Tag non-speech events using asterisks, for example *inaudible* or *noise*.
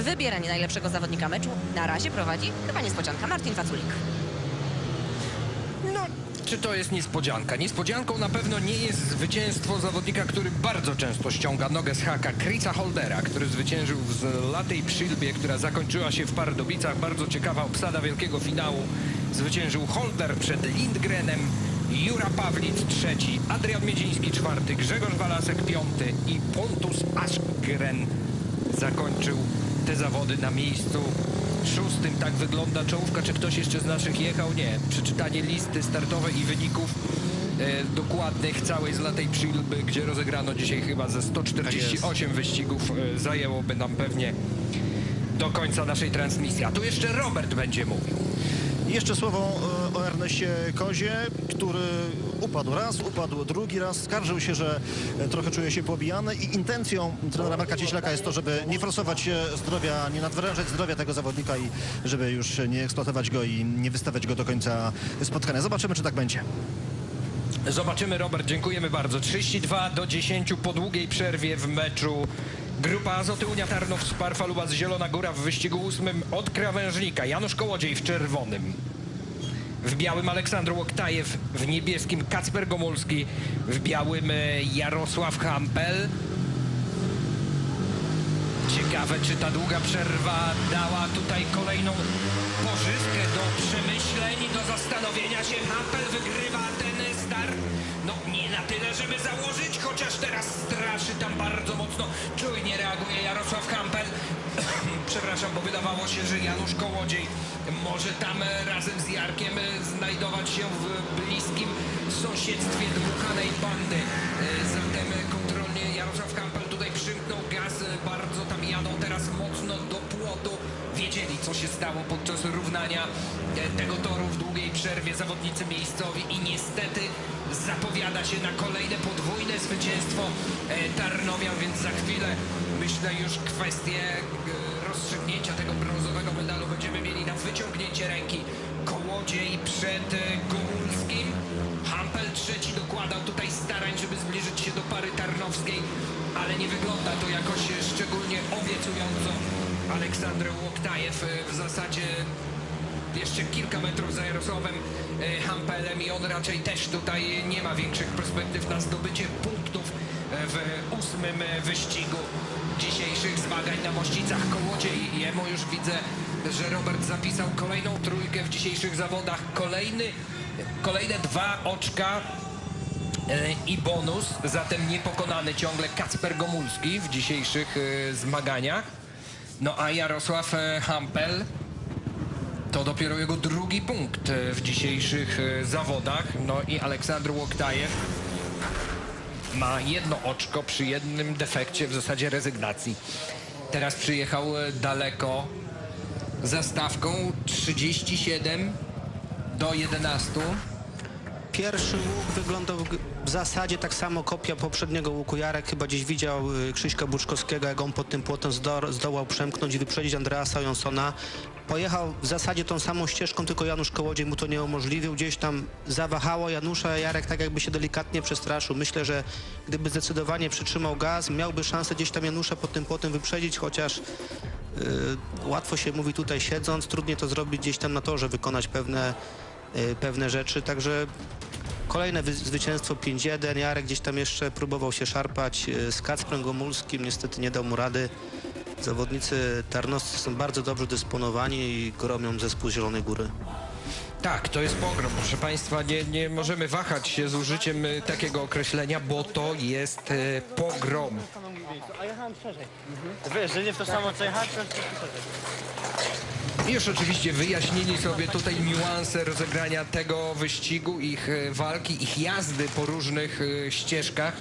W wybieraniu najlepszego zawodnika meczu na razie prowadzi chyba niespodzianka Martin Waculik. No, czy to jest niespodzianka? Niespodzianką na pewno nie jest zwycięstwo zawodnika, który bardzo często ściąga nogę z haka, Chrisa Holdera, który zwyciężył w latej przylbie, która zakończyła się w Pardubicach. Bardzo ciekawa obsada wielkiego finału. Zwyciężył Holder przed Lindgrenem, Jura Pawlic trzeci, Adrian Miedziński czwarty, Grzegorz Walasek piąty i Pontus Aschgren zakończył te zawody na miejscu szóstym. Tak wygląda czołówka. Czy ktoś jeszcze z naszych jechał? Nie. Przeczytanie listy startowej i wyników e, dokładnych całej z latej przylby, gdzie rozegrano dzisiaj chyba ze 148 wyścigów e, zajęłoby nam pewnie do końca naszej transmisji. A tu jeszcze Robert będzie mówił. Jeszcze słowo e, o Erneście Kozie, który upadł raz, upadł drugi raz, skarżył się, że e, trochę czuje się pobijany i intencją trenera Marka Cieślaka jest to, żeby nie forsować się zdrowia, nie nadwyrężać zdrowia tego zawodnika i żeby już nie eksploatować go i nie wystawiać go do końca spotkania. Zobaczymy, czy tak będzie. Zobaczymy, Robert, dziękujemy bardzo. 32 do 10 po długiej przerwie w meczu. Grupa Azoty Unia Tarnów Spar Falubas Zielona Góra w wyścigu ósmym od krawężnika. Janusz Kołodziej w czerwonym. W białym Aleksandr Łoktajew, w niebieskim Kacper Gomulski, w białym e, Jarosław Hampel. Ciekawe, czy ta długa przerwa dała tutaj kolejną pożywkę do przemyśleń, do zastanowienia się. Hampel wygrywa ten start. No nie na tyle, żeby założyć, chociaż teraz straszy tam bardzo mocno. Czujnie reaguje Jarosław Hampel. *coughs* Przepraszam, bo wydawało się, że Janusz Kołodziej może tam razem z Jarkiem znajdować się w bliskim sąsiedztwie dmuchanej bandy. Zatem kontrolnie Jarosław Hampel tutaj przymknął gaz, bardzo tam jadą teraz mocno do płotu. Wiedzieli, co się stało podczas równania tego toru w długiej przerwie zawodnicy miejscowi i niestety zapowiada się na kolejne podwójne zwycięstwo e, Tarnowian, więc za chwilę myślę już kwestię e, rozstrzygnięcia tego brązowego medalu będziemy mieli na wyciągnięcie ręki. Kołodziej przed e, Górulskim. Hampel trzeci dokładał tutaj starań, żeby zbliżyć się do pary tarnowskiej, ale nie wygląda to jakoś szczególnie obiecująco. Aleksander Łoktajew w zasadzie jeszcze kilka metrów za Jarosławem e, Hampelem i on raczej też tutaj nie ma większych perspektyw na zdobycie punktów e, w ósmym e, wyścigu dzisiejszych zmagań na Mościcach Kołodziej. Jemu już widzę, że Robert zapisał kolejną trójkę w dzisiejszych zawodach. Kolejny, kolejne dwa oczka i bonus, zatem niepokonany ciągle Kacper Gomulski w dzisiejszych zmaganiach. No a Jarosław Hampel to dopiero jego drugi punkt e, w dzisiejszych e, zawodach. No i Aleksandr Łoktajew ma jedno oczko przy jednym defekcie, w zasadzie rezygnacji. Teraz przyjechał e, daleko za stawką 37 do 11. Pierwszy łuk wyglądał w zasadzie tak samo kopia poprzedniego łuku. Jarek chyba gdzieś widział y, Krzyśka Buczkowskiego, jak on pod tym płotem zdo, zdołał przemknąć i wyprzedzić Andreasa Jonsona. Pojechał w zasadzie tą samą ścieżką, tylko Janusz Kołodziej mu to nie umożliwił. Gdzieś tam zawahało Janusza, Jarek tak jakby się delikatnie przestraszył. Myślę, że gdyby zdecydowanie przytrzymał gaz, miałby szansę gdzieś tam Janusza pod tym płotem wyprzedzić, chociaż y, łatwo się mówi tutaj siedząc, trudniej to zrobić gdzieś tam na torze, wykonać pewne, y, pewne rzeczy, także Kolejne wy- zwycięstwo 5-1. Jarek gdzieś tam jeszcze próbował się szarpać y, z Kacprem Gomulskim. Niestety nie dał mu rady. Zawodnicy tarnowscy są bardzo dobrze dysponowani i gromią zespół Zielonej Góry. Tak, to jest pogrom, proszę Państwa. Nie, nie możemy wahać się z użyciem e, takiego określenia, bo to jest e, pogrom. A jechałem szerzej. Wiesz, że nie w to samo co jechać, to szerzej. Już oczywiście wyjaśnili sobie tutaj niuanse rozegrania tego wyścigu, ich e, walki, ich jazdy po różnych e, ścieżkach.